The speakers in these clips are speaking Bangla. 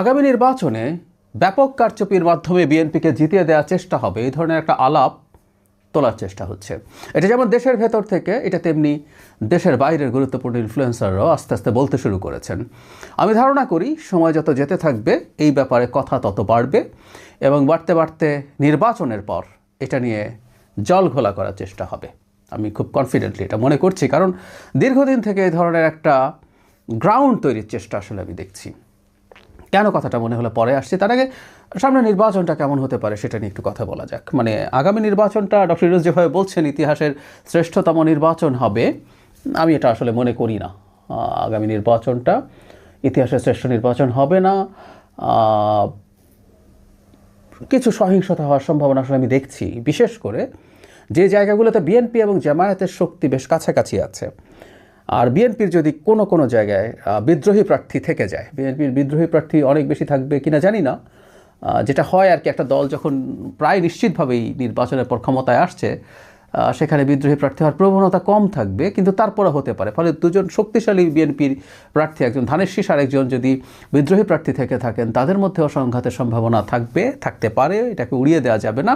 আগামী নির্বাচনে ব্যাপক কারচুপির মাধ্যমে বিএনপিকে জিতিয়ে দেওয়ার চেষ্টা হবে। এই ধরনের একটা আলাপ তোলার চেষ্টা হচ্ছে। এটা যেমন দেশের ভেতর থেকে, এটা তেমনি দেশের বাইরের গুরুত্বপূর্ণ ইনফ্লুয়েন্সাররাও আস্তে আস্তে বলতে শুরু করেছেন। আমি ধারণা করি, সময় যত যেতে থাকবে, এই ব্যাপারে কথা তত বাড়বে এবং বাড়তে বাড়তে নির্বাচনের পর এটা নিয়ে জল ঘোলা করার চেষ্টা হবে। আমি খুব কনফিডেন্টলি এটা মনে করছি, কারণ দীর্ঘদিন থেকে এই ধরনের একটা গ্রাউন্ড তৈরির চেষ্টা আসলে আমি দেখছি। কেন কথাটা মনে হলো? পরে আসছে। তার আগে সামনে নির্বাচনটা কেমন হতে পারে সেটা নিয়ে একটু কথা বলা যাক। মানে আগামী নির্বাচনটা ডক্টর ইরোজ যেভাবে বলছেন, ইতিহাসের শ্রেষ্ঠতম নির্বাচন হবে, আমি এটা আসলে মনে করি না। আগামী নির্বাচনটা ইতিহাসের শ্রেষ্ঠ নির্বাচন হবে না। কিছু সহিংসতা হওয়ার সম্ভাবনা আসলে আমি দেখছি। বিশেষ করে যে জায়গাগুলোতে বিএনপি এবং জামায়াতের শক্তি বেশ কাছাকাছি আছে আর বিএনপির যদি কোনো কোনো জায়গায় বিদ্রোহী প্রার্থী থেকে যায়, বিএনপির বিদ্রোহী প্রার্থী অনেক বেশি থাকবে কিনা জানি না যেটা হয় আর কি একটা দল যখন প্রায় নিশ্চিতভাবেই নির্বাচনের পর ক্ষমতায় আসছে সেখানে বিদ্রোহী প্রার্থী হওয়ার প্রবণতা কম থাকবে, কিন্তু তারপরে হতে পারে। ফলে দুজন শক্তিশালী বিএনপির প্রার্থী, একজন ধানের শীষ আরেকজন যদি বিদ্রোহী প্রার্থী থেকে থাকেন, তাদের মধ্যেও সংঘাতের সম্ভাবনা থাকবে, থাকতে পারে, এটাকে উড়িয়ে দেওয়া যাবে না।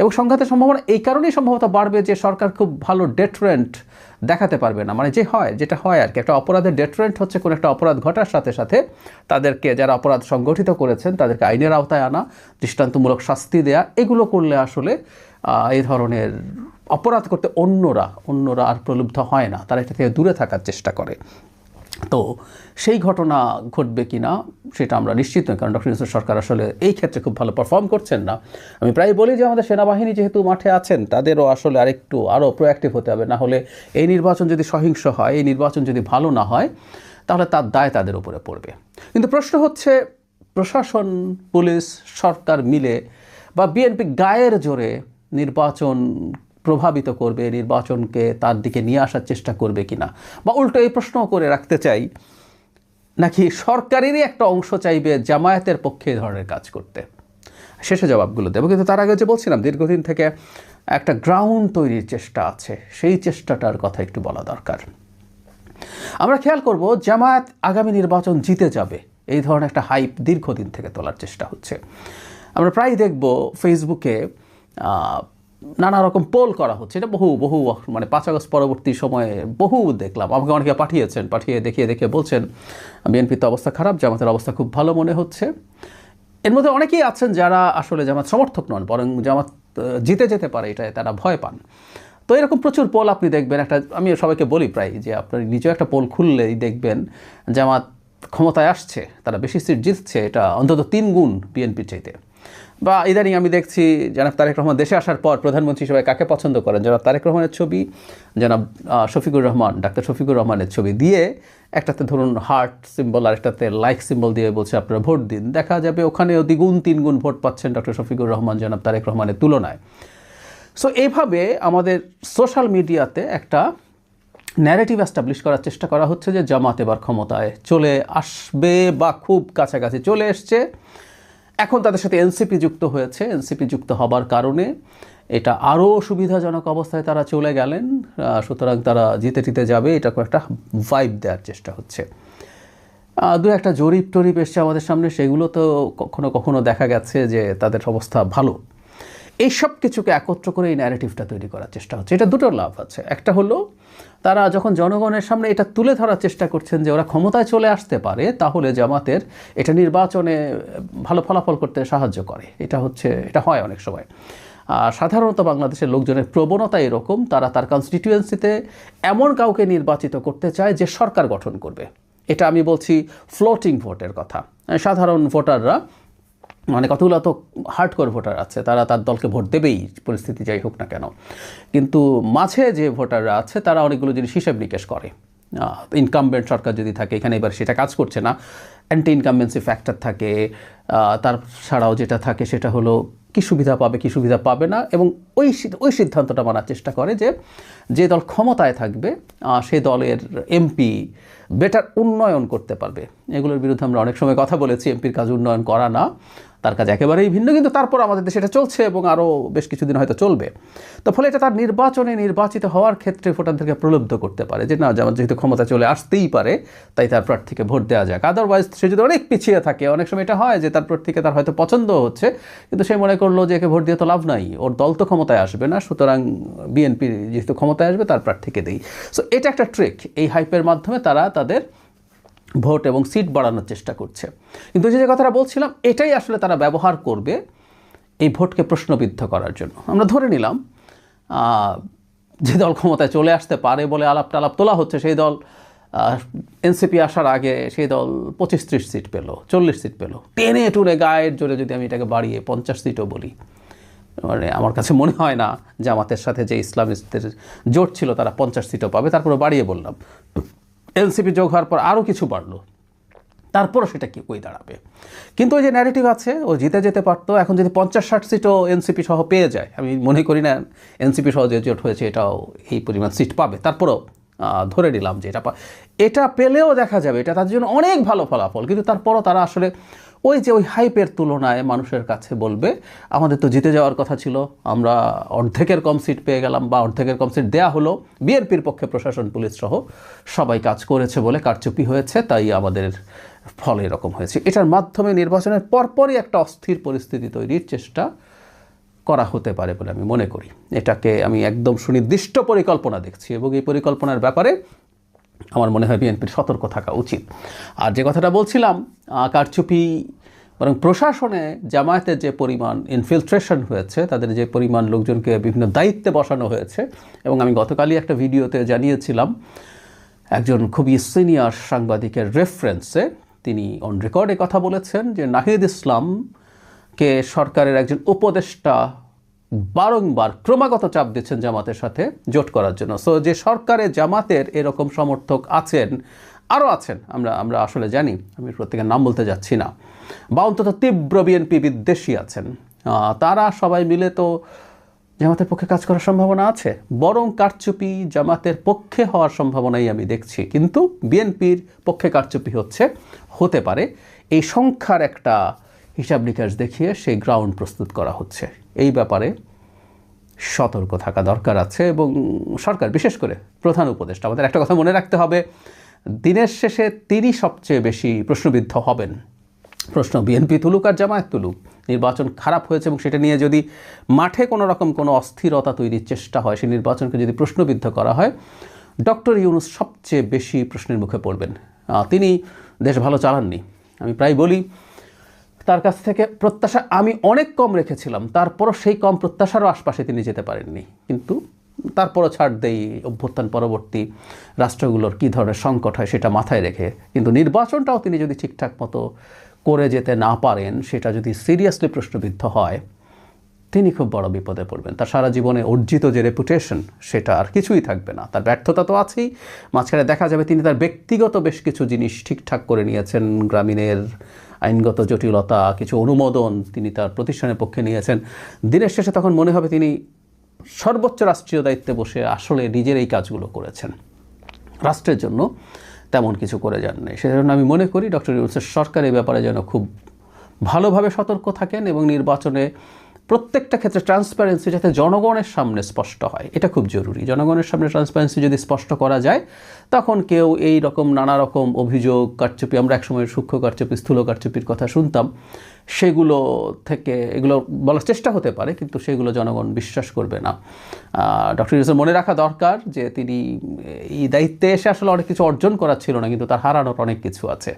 এবং সংঘাতের সম্ভাবনা এই কারণেই সম্ভবত বাড়বে যে সরকার খুব ভালো ডেটরেন্ট দেখাতে পারবে না। মানে যে হয়, যেটা হয় আর কি। একটা অপরাধের ডেটরেন্ট হচ্ছে কোনো একটা অপরাধ ঘটার সাথে সাথে তাদেরকে যারা অপরাধ সংগঠিত করেছেন, তাদেরকে আইনের আওতায় আনা, দৃষ্টান্তমূলক শাস্তি দেয়া, এগুলো করলে আসলে এই ধরনের অপরাধ করতে অন্যরা অন্যরা আর প্রলুব্ধ হয় না। তারা এটা থেকে দূরে থাকার চেষ্টা করে। তো সেই ঘটনা ঘটবে কি না সেটা আমরা নিশ্চিত নই, কারণ ডক্টর ইউনুস সরকার আসলে এই ক্ষেত্রে খুব ভালো পারফর্ম করছেন না। আমি প্রায় বলি যে আমাদের সেনাবাহিনী যেহেতু মাঠে আছেন, তাদেরও আসলে আরেকটু আরও প্রোঅ্যাক্টিভ হতে হবে। না হলে এই নির্বাচন যদি সহিংস হয়, এই নির্বাচন যদি ভালো না হয়, তাহলে তার দায় তাদের উপরে পড়বে। কিন্তু প্রশ্ন হচ্ছে, প্রশাসন, পুলিশ, সরকার মিলে বা বিএনপি গায়ের জোরে নির্বাচন প্রভাবিত করবে, নির্বাচনকে তার দিকে নিয়ে আসার চেষ্টা করবে কিনা? বা উল্টো এই প্রশ্ন করে রাখতে চাই, নাকি সরকারেরই একটা অংশ চাইবে জামায়াতের পক্ষে এই ধরনের কাজ করতে? শেষে জবাবগুলো দেবো, কিন্তু তার আগে যে বলছিলাম, দীর্ঘদিন থেকে একটা গ্রাউন্ড তৈরির চেষ্টা আছে, সেই চেষ্টাটার কথা একটু বলা দরকার। আমরা খেয়াল করব, জামায়াত আগামী নির্বাচন জিতে যাবে, এই ধরনের একটা হাইপ দীর্ঘদিন থেকে তোলার চেষ্টা হচ্ছে। আমরা প্রায় দেখব ফেসবুকে নানা রকম পোল করা হচ্ছে। এটা বহু বহু মানে পাঁচ আগস্ট পরবর্তী সময়ে বহু দেখলাম। আমাকে অনেকে পাঠিয়েছেন, পাঠিয়ে দেখিয়ে দেখে বলছেন, বিএনপির তো অবস্থা খারাপ, জামাতের অবস্থা খুব ভালো মনে হচ্ছে। এর মধ্যে অনেকেই আছেন যারা আসলে জামাত সমর্থক নন, বরং জামাত জিতে যেতে পারে, এটা তারা ভয় পান। তো এরকম প্রচুর পোল আপনি দেখবেন, একটা আমি সবাইকে বলি প্রায় যে আপনার নিজেও একটা পোল খুললেই দেখবেন জামাত ক্ষমতায় আসছে, তারা বেশি সিট জিতছে, এটা অন্তত তিন গুণ বিএনপির চাইতে। বা ইদানিং আমি দেখছি জনাব তারেক রহমান দেশে আসার পর প্রধানমন্ত্রী হিসেবে কাকে পছন্দ করেন? জনাব তারেক রহমানের ছবি, জনাব শফিকুর রহমান, ডাক্তার শফিকুর রহমানের ছবি দিয়ে একটাতে ধরুন হার্ট সিম্বল আর একটাতে লাইক সিম্বল দিয়ে বলছে, আপনারা ভোট দিন। দেখা যাবে ওখানেও দ্বিগুণ তিন গুণ ভোট পাচ্ছেন ডক্টর শফিকুর রহমান, জনাব তারেক রহমানের তুলনায়। সো এইভাবে আমাদের সোশ্যাল মিডিয়াতে একটা ন্যারেটিভ অ্যাস্টাবলিশ করার চেষ্টা করা হচ্ছে যে জামাত এবার ক্ষমতায় চলে আসবে বা খুব কাছাকাছি চলে এসছে। এখন তাদের সাথে এনসিপি যুক্ত হয়েছে। এনসিপি যুক্ত হবার কারণে এটা আরও সুবিধাজনক অবস্থায় তারা চলে গেলেন। সুতরাং তারা জিতে টিতে যাবে। এটা একটা ভাইব দেওয়ার চেষ্টা হচ্ছে। দু একটা জরিপ টরিপ এসছে আমাদের সামনে। সেগুলো তো কখনো কখনো দেখা গেছে যে তাদের অবস্থা ভালো। এই সব কিছুকে একত্র করে এই ন্যারেটিভটা তৈরি করার চেষ্টা হচ্ছে। এটা দুটো লাভ আছে। একটা হলো তারা যখন জনগণের সামনে এটা তুলে ধরার চেষ্টা করছেন যে ওরা ক্ষমতায় চলে আসতে পারে, তাহলে জামাতের এটা নির্বাচনে ভালো ফলাফল করতে সাহায্য করে। এটা হচ্ছে, এটা হয় অনেক সময়। আর সাধারণত বাংলাদেশের লোকজনের প্রবণতা এরকম, তারা তার কনস্টিটিউয়েন্সিতে এমন কাউকে নির্বাচিত করতে চায় যে সরকার গঠন করবে। এটা আমি বলছি ফ্লোটিং ভোটের কথা। সাধারণ ভোটাররা মানে কতগুলো তো হার্ডকোর ভোটার আছে, তারা তার দলকে ভোট দেবেই, পরিস্থিতি যাই হোক না কেন। কিন্তু মাঝে যে ভোটাররা আছে, তারা অনেকগুলো জিনিস হিসেব নিকেশ করে। ইনকামবেন্ট সরকার যদি থাকে, এখানে এবার সেটা কাজ করছে না। অ্যান্টি ইনকামবেন্সি ফ্যাক্টর থাকে তার ছাড়াও যেটা থাকে সেটা হলো কি সুবিধা পাবে, কি সুবিধা পাবে না এবং ওই ওই সিদ্ধান্তটা মানার চেষ্টা করে যে যে দল ক্ষমতায় থাকবে সে দলের এমপি বেটার উন্নয়ন করতে পারবে। এগুলোর বিরুদ্ধে আমরা অনেক সময় কথা বলেছি, এমপির কাজ উন্নয়ন করা না। তার কাজ একেবারেই ভিন্ন, কিন্তু তারপর আমাদের দেশে এটা চলছে এবং আরও বেশ কিছুদিন হয়তো চলবে। তো ফলে এটা তার নির্বাচনে নির্বাচিত হওয়ার ক্ষেত্রে ভোটারদেরকে প্রলুব্ধ করতে পারে। যে না যেমন যেহেতু ক্ষমতা চলে আসতেই পারে, তাই তার প্রার্থীকে ভোট দেওয়া যাক। আদারওয়াইজ সে যদি অনেক পিছিয়ে থাকে, অনেক সময় এটা হয় যে তার প্রার্থীকে তার হয়তো পছন্দ হচ্ছে, কিন্তু সে মনে করল যে একে ভোট দিয়ে তো লাভ নাই, ওর দল তো ক্ষমতায় আসবে না, সুতরাং বিএনপি যেহেতু ক্ষমতায় আসবে, তার প্রার্থীকে দেই। সো এটা একটা ট্রিক এই হাইপের মাধ্যমে তারা তাদের ভোট এবং সিট বাড়ানোর চেষ্টা করছে। কিন্তু যে কথাটা বলছিলাম, এটাই আসলে তারা ব্যবহার করবে এই ভোটকে প্রশ্নবিদ্ধ করার জন্য। আমরা ধরে নিলাম যে দল ক্ষমতায় চলে আসতে পারে বলে আলাপ টালাপ তোলা হচ্ছে, সেই দল এনসিপি আসার আগে সেই দল পঁচিশ ত্রিশ সিট পেল, চল্লিশ সিট পেল। টেনে টুনে গায়ের জোরে যদি আমি এটাকে বাড়িয়ে পঞ্চাশ সিটও বলি মানে আমার কাছে মনে হয় না জামাতের সাথে যে ইসলামিস্টদের জোট ছিল তারা পঞ্চাশ সিটও পাবে, তারপরে বাড়িয়ে বললাম। এনসিপি যোগ হওয়ার পর আরও কিছু বাড়লো। তারপরও সেটা কি, কই দাঁড়াবে? কিন্তু ওই যে ন্যারেটিভ আছে, ও জিতে যেতে পারতো, এখন যদি পঞ্চাশ ষাট সিটও এনসিপি সহ পেয়ে যায়, আমি মনে করি না এনসিপি সহ যে জোট হয়েছে, এটাও এই পরিমাণ সিট পাবে। তারপরও ধরে নিলাম যে এটা এটা পেলেও দেখা যাবে, এটা তার জন্য অনেক ভালো ফলাফল, কিন্তু তারপরও তারা আসলে ওই যে ওই হাইপের তুলনায় মানুষের কাছে বলবে, আমাদের তো জিতে যাওয়ার কথা ছিল, আমরা অর্ধেকের কম সিট পেয়ে গেলাম বা অর্ধেকের কম সিট দেয়া হলো। বিএনপির পক্ষে প্রশাসন, পুলিশ সহ সবাই কাজ করেছে বলে কারচুপি হয়েছে, তাই আমাদের ফল এরকম হয়েছে। এটার মাধ্যমে নির্বাচনের পরপরই একটা অস্থির পরিস্থিতি তৈরির চেষ্টা করা হতে পারে বলে আমি মনে করি। এটাকে আমি একদম সুনির্দিষ্ট পরিকল্পনা দেখছি এবং এই পরিকল্পনার ব্যাপারে আমার মনে হয় বিএনপির সতর্ক থাকা উচিত। আর যে কথাটা বলছিলাম কারচুপি বরং প্রশাসনে জামায়াতের যে পরিমাণ ইনফিলট্রেশন হয়েছে, তাদের যে পরিমাণ লোকজনকে বিভিন্ন দায়িত্বে বসানো হয়েছে, এবং আমি গতকালই একটা ভিডিওতে জানিয়েছিলাম, একজন খুবই সিনিয়র সাংবাদিকের রেফারেন্সে তিনি অন রেকর্ডে কথা বলেছেন যে নাহিদ ইসলামকে সরকারের একজন উপদেষ্টা বারংবার ক্রমাগত চাপ দিচ্ছেন জামাতের সাথে জোট করার জন্য। সো যে সরকারে জামাতের এরকম সমর্থক আছেন, আরও আছেন, আমরা আমরা আসলে জানি, আমি প্রত্যেকের নাম বলতে যাচ্ছি না, বা অন্তত তীব্র বিএনপি বিদ্বেষী আছেন তারা সবাই মিলে তো জামাতের পক্ষে কাজ করার সম্ভাবনা আছে, বরং কারচুপি জামাতের পক্ষে হওয়ার সম্ভাবনাই আমি দেখছি। কিন্তু বিএনপির পক্ষে কারচুপি হচ্ছে, হতে পারে, এই সংখ্যার একটা হিসাব নিকাশ দেখিয়ে সেই গ্রাউন্ড প্রস্তুত করা হচ্ছে। এই ব্যাপারে সতর্ক থাকা দরকার আছে এবং সরকার, বিশেষ করে প্রধান উপদেষ্টা, আমাদের একটা কথা মনে রাখতে হবে, দিনের শেষে তিনি সবচেয়ে বেশি প্রশ্নবিদ্ধ হবেন। প্রশ্ন, বিএনপি তুলুক আর জামায়াত তুলুক। নির্বাচন খারাপ হয়েছে এবং সেটা নিয়ে যদি মাঠে কোনো রকম কোনো অস্থিরতা তৈরির চেষ্টা হয়, সেই নির্বাচনকে যদি প্রশ্নবিদ্ধ করা হয়, ডক্টর ইউনুস সবচেয়ে বেশি প্রশ্নের মুখে পড়বেন। তিনি দেশ ভালো চালাননি। আমি প্রায় বলি তার কাছ থেকে প্রত্যাশা আমি অনেক কম রেখেছিলাম। তারপরও সেই কম প্রত্যাশারও আশপাশে তিনি যেতে পারেননি। কিন্তু তারপরও ছাড় দেই অভ্যুত্থান পরবর্তী রাষ্ট্রগুলোর কী ধরনের সংকট হয় সেটা মাথায় রেখে। কিন্তু নির্বাচনটাও তিনি যদি ঠিকঠাক মতো করে যেতে না পারেন, সেটা যদি সিরিয়াসলি প্রশ্নবিদ্ধ হয় তিনি খুব বড় বিপদে পড়বেন। তার সারা জীবনে অর্জিত যে রেপুটেশন সেটা আর কিছুই থাকবে না। তার ব্যর্থতা তো আছেই। মাঝখানে দেখা যাবে তিনি তার ব্যক্তিগত বেশ কিছু জিনিস ঠিকঠাক করে নিয়েছেন। গ্রামীণের আইনগত জটিলতা, কিছু অনুমোদন তিনি তার প্রতিষ্ঠানের পক্ষে নিয়েছেন। দিনের শেষে তখন মনে হবে তিনি সর্বোচ্চ রাষ্ট্রীয় দায়িত্বে বসে আসলে নিজের এই কাজগুলো করেছেন। রাষ্ট্রের জন্য তেমন কিছু করে যান নাই সেজন্য আমি মনে করি, ডক্টর ইউনুসের সরকার এই ব্যাপারে যেন খুব ভালোভাবে সতর্ক থাকেন এবং নির্বাচনে প্রত্যেকটা ক্ষেত্রে ট্রান্সপারেন্সি যাতে জনগণের সামনে স্পষ্ট হয়, এটা খুব জরুরি। জনগণের সামনে ট্রান্সপারেন্সি যদি স্পষ্ট করা যায়, তখন কেউ এই রকম নানা রকম অভিযোগ, কারচুপি, আমরা একসময় সূক্ষ্ম কারচুপি, স্থূল কারচুপির কথা শুনতাম, সেগুলো থেকে, এগুলো বলার চেষ্টা হতে পারে, কিন্তু সেগুলো জনগণ বিশ্বাস করবে না। ডক্টর ইউনুসের মনে রাখা দরকার যে তিনি এই দায়িত্বে এসে আসলে অনেক কিছু অর্জন করার ছিল না, কিন্তু তার হারানোর অনেক কিছু আছে।